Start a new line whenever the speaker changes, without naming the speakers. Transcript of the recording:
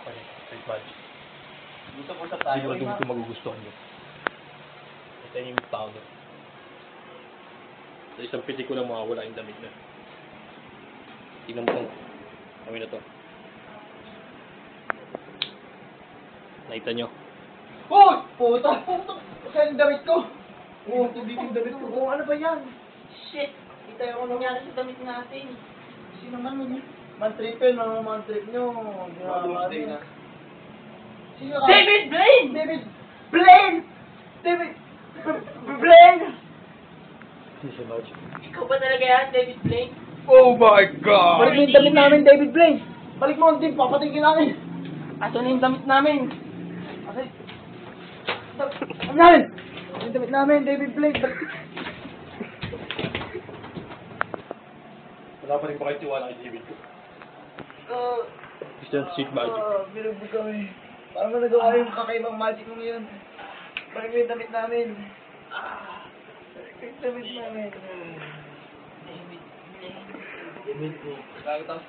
pa rin. Street magic.
Gusto-gusto
Hindi
tayo.
ko kung magugustuhan nyo. Ito yung powder. Sa isang pitik ko lang mawawala yung damit na. Tingnan mo kung kami na to. Nakita nyo?
Hoy! Puta! Puta! Saan yung damit ko? Oo, hindi yung damit ko. Oo, ano ba yan? Shit! Kita yung nangyari sa damit natin. Sino man yun? Man-tripin, mga man-trip nyo. Sino ka?
David Blaine!
David Blaine! David Blaine!
Hindi siya large.
Ikaw ba talaga yan, David Blaine?
Oh my God!
Balik mo yung damit namin, David Blaine! Balik mo, hindi, papatingin namin!
Ato na yung damit namin?
Okay. Ano namin? Yung damit namin, David Blaine! Balik.
Wala pa rin ba kayo tiwala kay David ko?
Uh,
Gusto yung street magic.
uh, binubog kami. Paano mo nagawa yung kakaibang magic mo ngayon? Mo yung damit namin. Ah, mo yung damit namin.
Blaine.
David Blaine. Nakakataas